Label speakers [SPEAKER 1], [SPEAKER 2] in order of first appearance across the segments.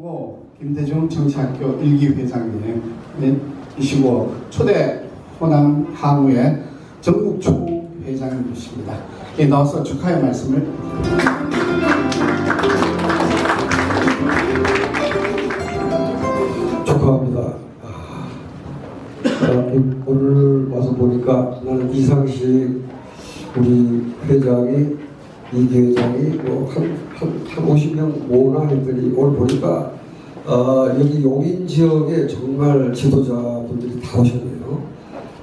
[SPEAKER 1] 고 김대중 정치학교 일기 회장님이시고 초대 호남 항우의 전국 초 회장님이십니다. 예, 나와서 축하의 말씀을
[SPEAKER 2] 축하합니다. 아, 오늘 와서 보니까 나는 이상식 우리 회장이 이기 회장이 뭐한 한 한 50명 모으나 했더니 오늘 보니까 어, 여기 용인 지역에 정말 지도자분들이 다 오셨네요.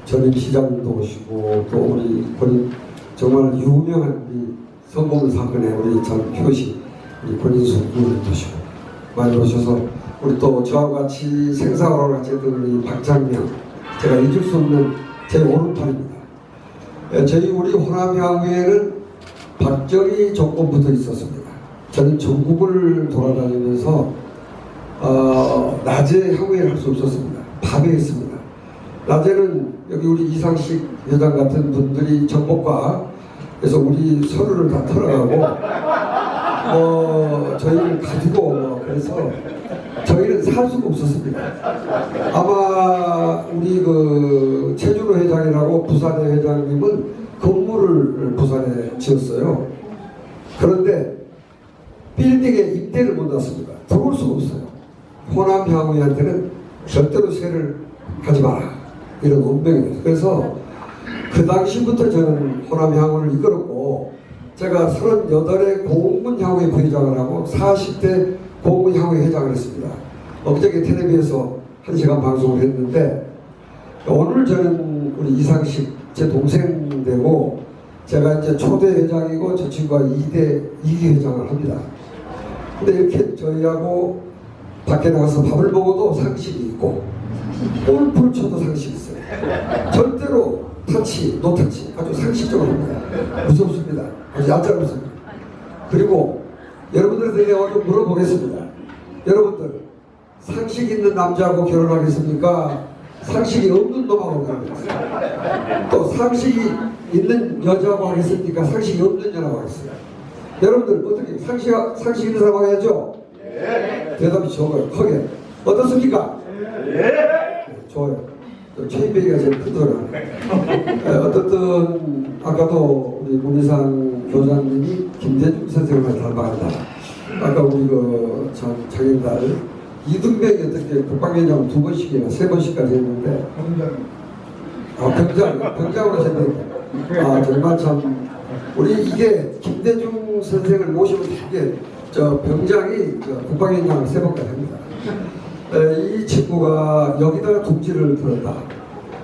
[SPEAKER 2] 전임 시장님도 오시고 또 우리 권인 정말 유명한 우리 성공 사건의 우리 전 표시 우리 권인숙 의원님도 오시고 많이 오셔서 우리 또 저와 같이 생사하러 같이 했던 우리 박장명 제가 잊을 수 없는 제 오른팔입니다. 예, 저희 우리 호남향후에는 박정희 정권부터 있었습니다. 저는 전국을 돌아다니면서 어, 낮에 향후회를 할 수 없었습니다. 밤에 했습니다. 낮에는 여기 우리 이상식 회장 같은 분들이 정복과 그래서 우리 서류를 다 털어가고 뭐 저희를 가지고 뭐 그래서 저희는 살 수가 없었습니다. 아마 우리 그 최준호 회장이라고 부산의 회장님은 건물을 부산에 지었어요. 그런데 빌딩에 입대를 못 났습니다. 들어올 수가 없어요. 호남 향후한테는 절대로 세를 하지 마라. 이런 운명이 됐어요. 그래서 그 당시부터 저는 호남 향후를 이끌었고 제가 38회 공군 향후회 부회장을 하고 40대 공군 향후회 회장을 했습니다. 엊그저께 텔레비에서 한 시간 방송을 했는데 오늘 저는 우리 이상식 제 동생 되고 제가 이제 초대 회장이고 저 친구가 2대 2기 회장을 합니다. 근데 이렇게 저희하고 밖에 나가서 밥을 먹어도 상식이 있고 골프를 쳐도 상식이 있어요. 절대로 타치, 노타치 아주 상식적으로 합니다. 무섭습니다. 아주 얄짤없습니다. 그리고 여러분들한테 내가 좀 물어보겠습니다. 여러분들 상식 있는 남자하고 결혼하겠습니까? 상식이 없는 놈하고 결혼하겠습니까? 또 상식이 있는 여자하고 하겠습니까? 상식이 없는 여자하고 하겠습니까? 여러분들 어떻게 상식 상식 있는 사람 하겠죠? 대답이 적어요. 크게 어떻습니까? 네, 좋아요. 또 최인백이가 제일 크더라. 어떻든 아까도 우리 문희상 교장님이 김대중 선생님을 닮아간다. 아까 우리 그 장, 장인달 이등병이 어떻게 국방위원장 두 번씩이나 세 번씩까지 했는데 아 병장 병장으로 했는데 아 정말 참 우리 이게 김대중 선생을 모시면 이게 저 병장이 저 국방위원장 세 번까지 합니다. 에, 이 친구가 여기다가 둥지를 들었다.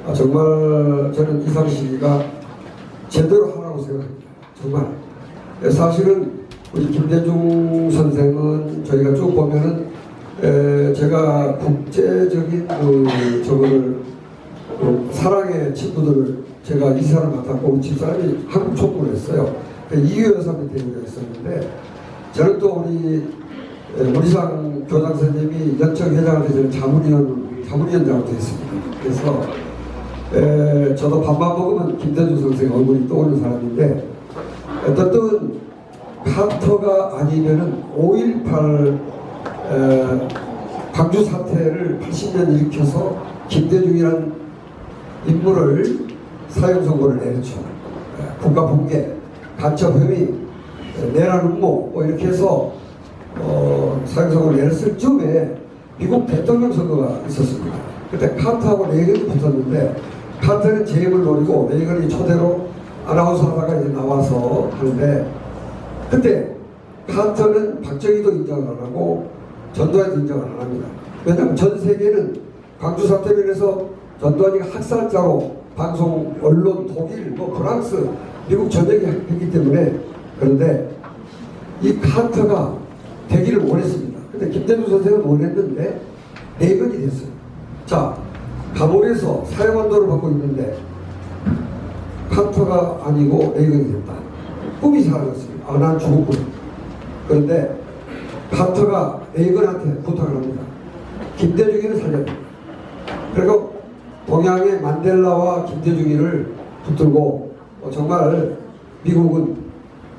[SPEAKER 2] 아, 정말 저는 이상식이가 제대로 하라고 생각합니다. 정말. 에, 사실은 우리 김대중 선생은 저희가 쭉 보면은 에, 제가 국제적인 그 저거를 그 사랑의 친구들을 제가 이사를 맡았고 집사람이 한국 촉구를 했어요. 그 이유 여사 밑에 우리가 있었는데 저는 또 우리 에, 우리상 교장 선생님이 연청 회장한테 저는 자문위원 자문위원장으로 됐습니다. 그래서 에, 저도 밥만 먹으면 김대중 선생 얼굴이 떠오르는 사람인데 어떻든 카터가 아니면은 5.18 에, 광주 사태를 80년 일으켜서 김대중이라는 인물을 사형 선고를 내렸죠. 에, 국가 붕괴, 간첩 혐의, 에, 내란 음모 뭐 이렇게 해서 어, 사형 선고를 내렸을 즈음에 미국 대통령 선거가 있었습니다. 그때 카터하고 레이건이 붙었는데 카터는 재임을 노리고 레이건이 초대로 아나운서 하다가 이제 나와서 하는데 그때 카터는 박정희도 인정을 안 하고 전두환도 인정을 안 합니다. 왜냐하면 전 세계는 광주 사태를 해서 전두환이가 학살자로 방송, 언론, 독일, 뭐 프랑스, 미국 전역에 했기 때문에 그런데 이 카터가 되기를 원했습니다. 근데 김대중 선생은 원했는데 내변이 됐어요. 자, 감옥에서 사형언도를 받고 있는데 카터가 아니고 레이건이 됐다. 꿈이 사라졌습니다. 아, 난 죽었군. 그런데 카터가 레이건한테 부탁을 합니다. 김대중이를 살려야 된다. 그리고 동양의 만델라와 김대중이를 붙들고 어, 정말 미국은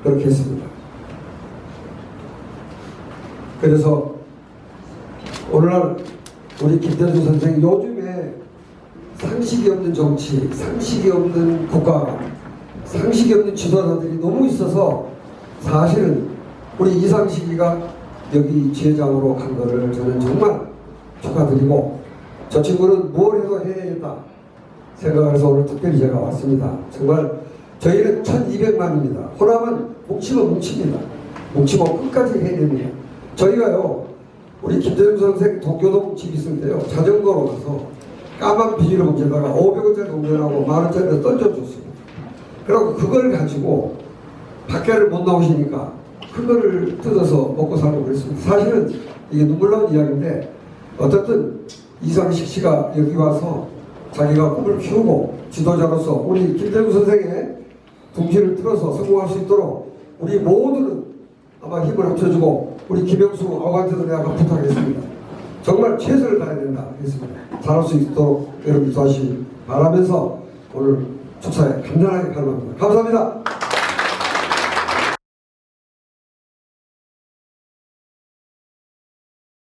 [SPEAKER 2] 그렇게 했습니다. 그래서 오늘날 우리 김대중 선생이 요즘에 상식이 없는 정치, 상식이 없는 국가, 상식이 없는 지도자들이 너무 있어서 사실은 우리 이상식이가 여기 지회장으로 간 거를 저는 정말 축하드리고 저 친구는 뭘 해도 해야겠다 생각해서 오늘 특별히 제가 왔습니다. 정말 저희는 1200만입니다. 호남은 뭉치면 뭉칩니다. 뭉치면 끝까지 해야 됩니다. 저희가요, 우리 김대중 선생 도쿄동 집 있을 때요, 자전거로 가서 까만 비닐을 뭉개다가 500원짜리 동전하고 만원짜리 던져줬습니다. 그리고 그걸 가지고 밖에를 못 나오시니까 그거를 뜯어서 먹고 살고 그랬습니다. 사실은 이게 눈물 나는 이야기인데 어쨌든 이상식 씨가 여기 와서 자기가 꿈을 키우고 지도자로서 우리 김대중 선생의 둥실을 틀어서 성공할 수 있도록 우리 모두는 아마 힘을 합쳐주고 우리 김영수 아우한테도 내가 부탁했습니다. 정말 최선을 다해야 된다 했습니다. 잘할 수 있도록 여러분 도와주시기 바라면서 오늘 축사에 간단하게 발언합니다. 감사합니다.